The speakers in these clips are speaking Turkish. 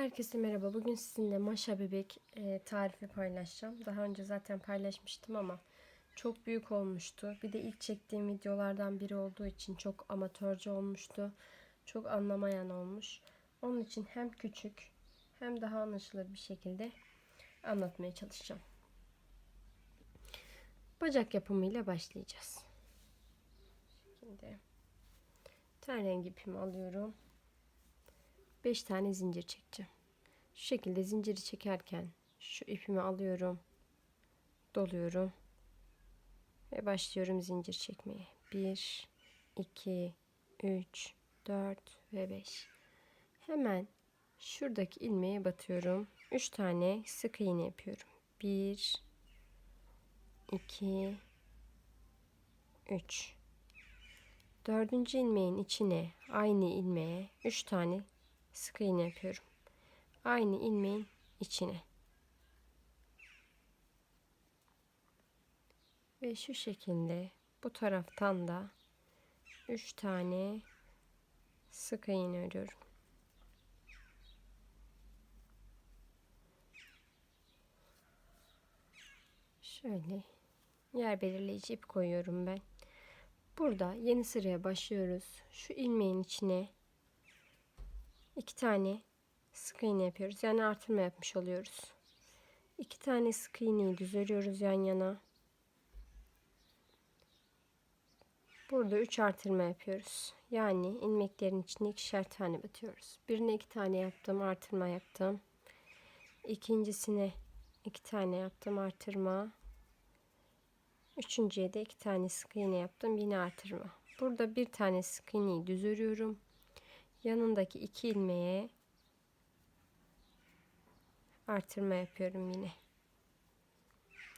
Herkese merhaba. Bugün sizinle maşa bebek e, tarifi paylaşacağım. Daha önce zaten paylaşmıştım ama çok büyük olmuştu. Bir de ilk çektiğim videolardan biri olduğu için çok amatörce olmuştu. Çok anlamayan olmuş. Onun için hem küçük hem daha anlaşılır bir şekilde anlatmaya çalışacağım. Bacak yapımıyla başlayacağız. Şimdi ten rengi ipimi alıyorum. 5 tane zincir çekeceğim. Şu şekilde zinciri çekerken şu ipimi alıyorum. Doluyorum. Ve başlıyorum zincir çekmeye. 1 2 3 4 ve 5. Hemen şuradaki ilmeğe batıyorum. 3 tane sık iğne yapıyorum. 1 2 3 Dördüncü ilmeğin içine aynı ilmeğe 3 tane sık iğne yapıyorum. Aynı ilmeğin içine. Ve şu şekilde bu taraftan da 3 tane sık iğne örüyorum. Şöyle yer belirleyici ip koyuyorum ben. Burada yeni sıraya başlıyoruz. Şu ilmeğin içine iki tane sık iğne yapıyoruz. Yani artırma yapmış oluyoruz. İki tane sık iğneyi düz örüyoruz yan yana. Burada üç artırma yapıyoruz. Yani ilmeklerin içine ikişer tane batıyoruz. Birine iki tane yaptım, artırma yaptım. İkincisine iki tane yaptım, artırma. Üçüncüye de iki tane sık iğne yaptım, yine artırma. Burada bir tane sık iğneyi düz örüyorum yanındaki iki ilmeğe artırma yapıyorum yine.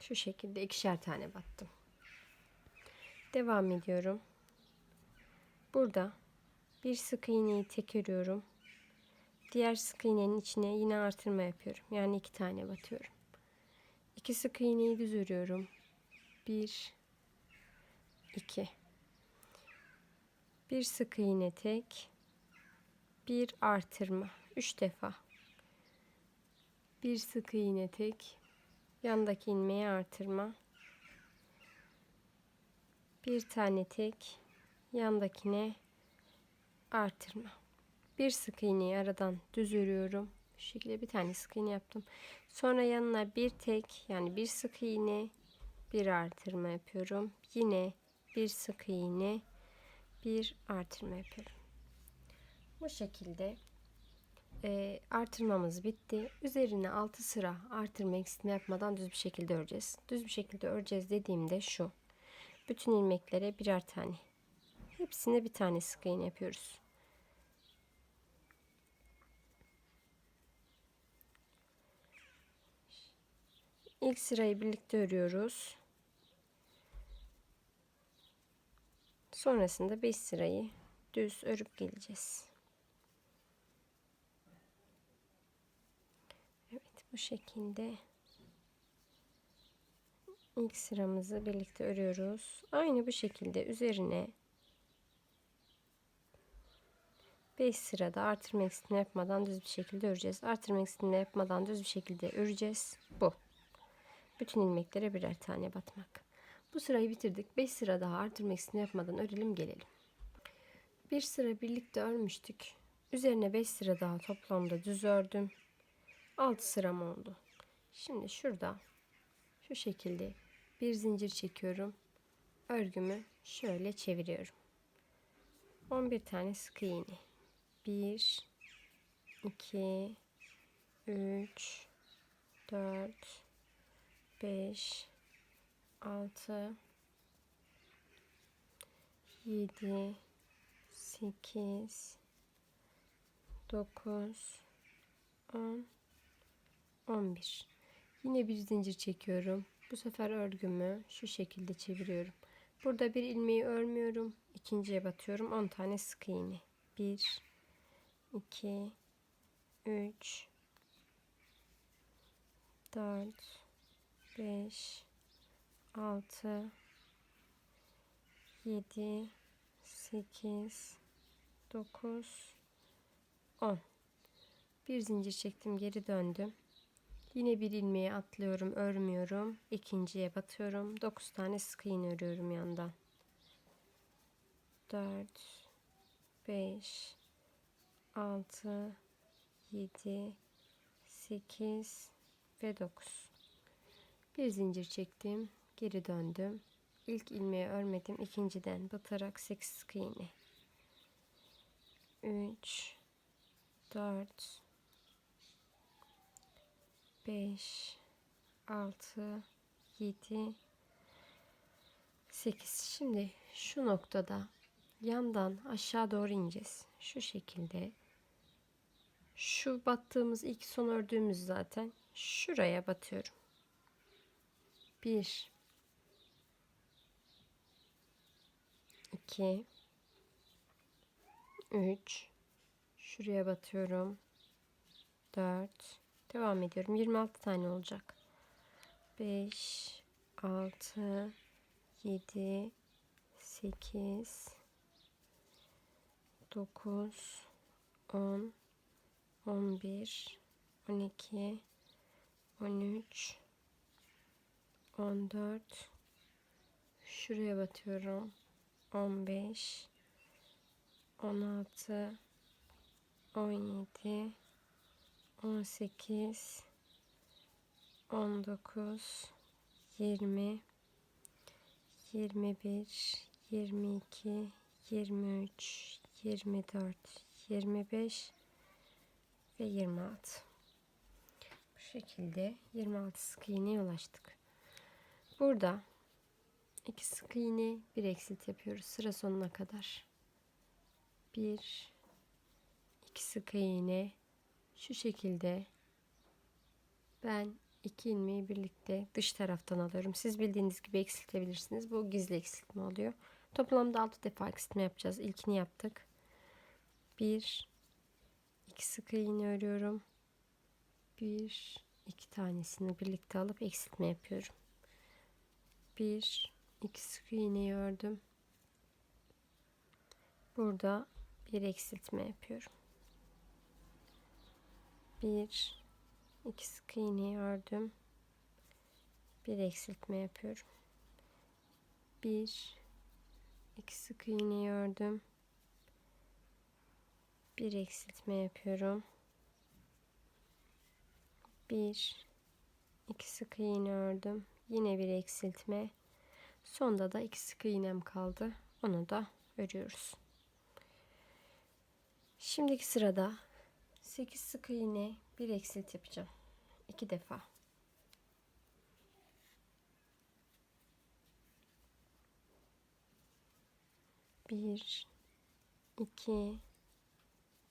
Şu şekilde ikişer tane battım. Devam ediyorum. Burada bir sık iğneyi tek örüyorum. Diğer sık iğnenin içine yine artırma yapıyorum. Yani iki tane batıyorum. İki sık iğneyi düz örüyorum. Bir, iki. Bir sık iğne tek, bir artırma 3 defa. Bir sık iğne tek yandaki ilmeğe artırma. Bir tane tek yandakine artırma. Bir sık iğneyi aradan düz örüyorum şu şekilde bir tane sık iğne yaptım. Sonra yanına bir tek yani bir sık iğne bir artırma yapıyorum. Yine bir sık iğne bir artırma yapıyorum bu şekilde e, artırmamız bitti. Üzerine 6 sıra artırma eksiltme yapmadan düz bir şekilde öreceğiz. Düz bir şekilde öreceğiz dediğimde şu. Bütün ilmeklere birer tane. Hepsine bir tane sık iğne yapıyoruz. İlk sırayı birlikte örüyoruz. Sonrasında 5 sırayı düz örüp geleceğiz. Bu şekilde ilk sıramızı birlikte örüyoruz. Aynı bu şekilde üzerine 5 sırada artırma eksiltme yapmadan düz bir şekilde öreceğiz. Artırma eksiltme yapmadan düz bir şekilde öreceğiz. Bu. Bütün ilmeklere birer tane batmak. Bu sırayı bitirdik. 5 sıra daha artırma eksiltme yapmadan örelim gelelim. Bir sıra birlikte örmüştük. Üzerine 5 sıra daha toplamda düz ördüm. 6 sıram oldu. Şimdi şurada şu şekilde bir zincir çekiyorum. Örgümü şöyle çeviriyorum. 11 tane sık iğne. 1 2 3 4 5 6 7 8 9 10 11 yine bir zincir çekiyorum. Bu sefer örgümü şu şekilde çeviriyorum. Burada bir ilmeği örmüyorum. İkinciye batıyorum. 10 tane sık iğne. 1 2 3 4 5 6 7 8 9 10 Bir zincir çektim, geri döndüm. Yine bir ilmeği atlıyorum, örmüyorum. İkinciye batıyorum. 9 tane sık iğne örüyorum yandan. 4 5 6 7 8 ve 9. Bir zincir çektim, geri döndüm. İlk ilmeği örmedim, ikinciden batarak 8 sık iğne. 3 4 5 6 7 8 şimdi şu noktada yandan aşağı doğru ineceğiz. Şu şekilde. Şu battığımız ilk son ördüğümüz zaten şuraya batıyorum. 1 2 3 şuraya batıyorum. 4 devam ediyorum. 26 tane olacak. 5 6 7 8 9 10 11 12 13 14 şuraya batıyorum. 15 16 17 18 19 20 21 22 23 24 25 ve 26 bu şekilde 26 sık iğneye ulaştık. Burada iki sık iğne bir eksilt yapıyoruz sıra sonuna kadar. Bir iki sık iğne şu şekilde ben iki ilmeği birlikte dış taraftan alıyorum. Siz bildiğiniz gibi eksiltebilirsiniz. Bu gizli eksiltme oluyor. Toplamda 6 defa eksiltme yapacağız. İlkini yaptık. 1 2 sık iğne örüyorum. 1 2 tanesini birlikte alıp eksiltme yapıyorum. 1 2 sık iğneyi ördüm. Burada bir eksiltme yapıyorum. 1 2 sık iğneyi ördüm. Bir eksiltme yapıyorum. 1 2 sık iğneyi ördüm. Bir eksiltme yapıyorum. 1 2 sık iğne ördüm. Yine bir eksiltme. Sonda da 2 sık iğnem kaldı. Onu da örüyoruz. Şimdiki sırada 8 sık iğne bir eksilt yapacağım. 2 defa. Bir, iki,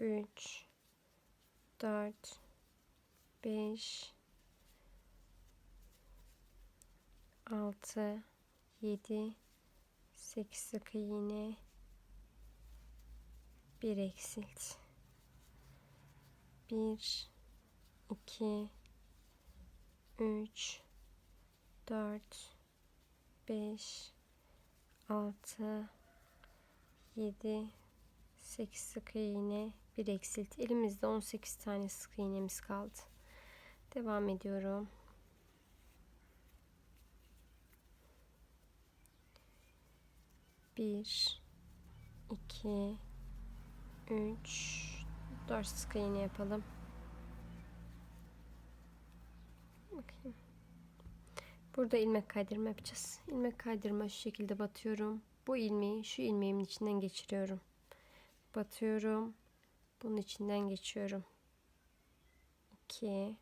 üç, dört, beş, altı, yedi, sekiz sık iğne, bir eksilt. Bir, iki, üç, dört, beş, altı, yedi, sekiz sık iğne, bir eksilt. Elimizde 18 tane sık iğnemiz kaldı. Devam ediyorum. Bir, iki, üç, dört sık yapalım. Bakayım. Burada ilmek kaydırma yapacağız. İlmek kaydırma şu şekilde batıyorum. Bu ilmeği şu ilmeğimin içinden geçiriyorum. Batıyorum. Bunun içinden geçiyorum. 2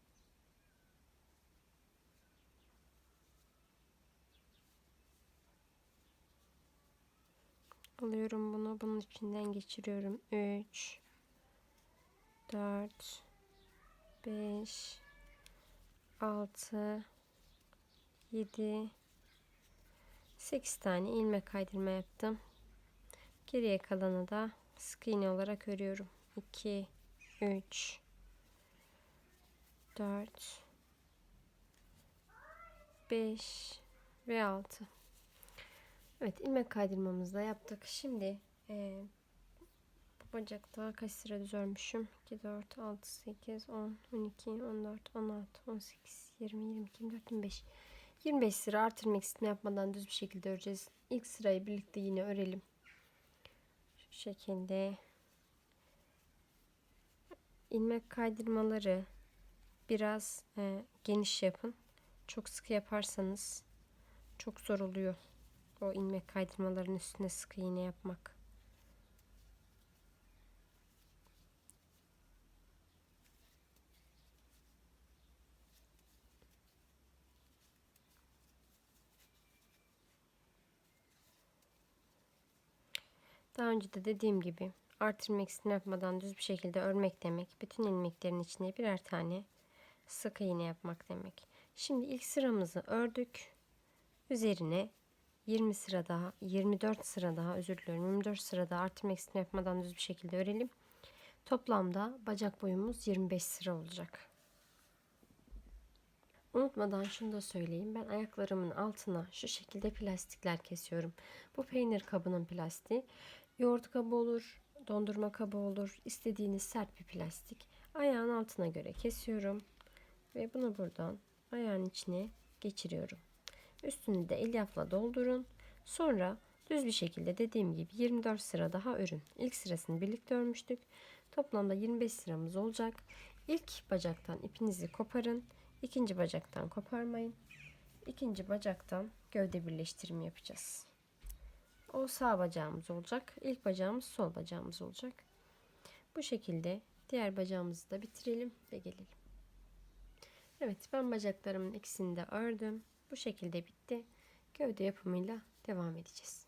Alıyorum bunu. Bunun içinden geçiriyorum. 3 4 5 6 7 8 tane ilmek kaydırma yaptım. Geriye kalanı da sık iğne olarak örüyorum. 2 3 4 5 ve 6 Evet ilmek kaydırmamızı da yaptık. Şimdi bacakta kaç sıra düz örmüşüm? 2, 4, 6, 8, 10, 12, 14, 16, 18, 20, 22, 24, 25. 25 sıra artır ilmek ismi yapmadan düz bir şekilde öreceğiz. İlk sırayı birlikte yine örelim. Şu şekilde ilmek kaydırmaları biraz e, geniş yapın. Çok sıkı yaparsanız çok zor oluyor. O ilmek kaydırmaların üstüne sıkı iğne yapmak. Daha önce de dediğim gibi artırma eksiltme yapmadan düz bir şekilde örmek demek. Bütün ilmeklerin içine birer tane sık iğne yapmak demek. Şimdi ilk sıramızı ördük. Üzerine 20 sıra daha, 24 sıra daha özür diliyorum. 24 sıra daha artırma eksiltme yapmadan düz bir şekilde örelim. Toplamda bacak boyumuz 25 sıra olacak. Unutmadan şunu da söyleyeyim. Ben ayaklarımın altına şu şekilde plastikler kesiyorum. Bu peynir kabının plastiği. Yoğurt kabı olur, dondurma kabı olur. İstediğiniz sert bir plastik. Ayağın altına göre kesiyorum. Ve bunu buradan ayağın içine geçiriyorum. Üstünü de elyafla doldurun. Sonra düz bir şekilde dediğim gibi 24 sıra daha örün. İlk sırasını birlikte örmüştük. Toplamda 25 sıramız olacak. İlk bacaktan ipinizi koparın. İkinci bacaktan koparmayın. İkinci bacaktan gövde birleştirme yapacağız. O sağ bacağımız olacak. İlk bacağımız sol bacağımız olacak. Bu şekilde diğer bacağımızı da bitirelim ve gelelim. Evet ben bacaklarımın ikisini de ördüm. Bu şekilde bitti. Gövde yapımıyla devam edeceğiz.